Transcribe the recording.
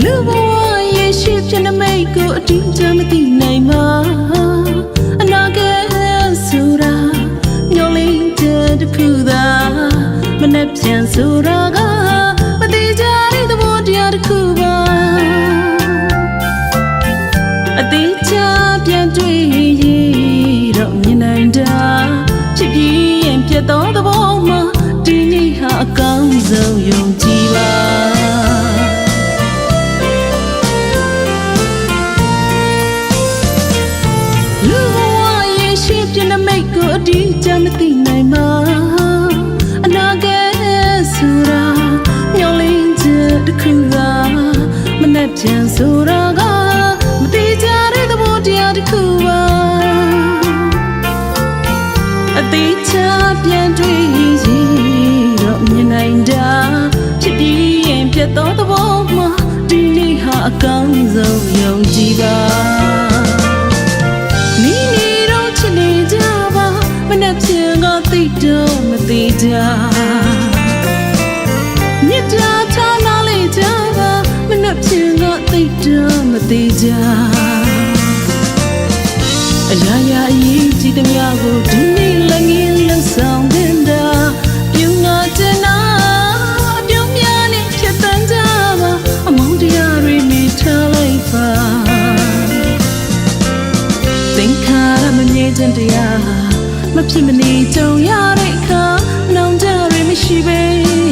လူဘဝရဲ့ရှိဖြစ်နေမိတ်ကိုအတိအကျမသိနိုင်ပါအနာဂတ်ဆိုတာညှို့လိမ့်တဲ့တစ်ခုသာမနှက်ပြန်ဆိုတာကမတိကြတဲ့သဘောတရားတစ်ခုပါအတိအကျပြန်တွေ့ရတော့ နေမိတ်ကိုအတိအကျမသိနိုင်ပါအနာဂတ်ဆိုတာမျောလင်းချက်တစ်ခုသာမနှက်ပြန်ဆိုတာကမတိကြတဲ့သဘောတရားတစ်ခုပါအတိအကျပြန်တွေ့ရတော့မြင်နိုင်တာဖြစ်ပြီးရင်ပြတ်သောသဘောမှာဒီနေ့ဟာအကောင်းဆုံးယုံကြည်ပါ တော့မသိကြမြစ်တာထားနာလေကြပါမနှက်ဖြန်ကသိတော့မသိကြအရာရာအရေးကြီးသမျှကိုဒီနေ့လည်းငင်းလှဆောင်တဲ့တာပြုံးနာတဲ့နာအပြုံးများနဲ့ဖြတ်တန်းကြပါအမောင်တရားတွေနေထားလိုက်ပါသင်္ခါရမမြဲခြင်းတရား မဖြစ်မနေကြုံရတဲ့အခါနောင်တရမရှိပဲရောက်ရဲစွာနေတော့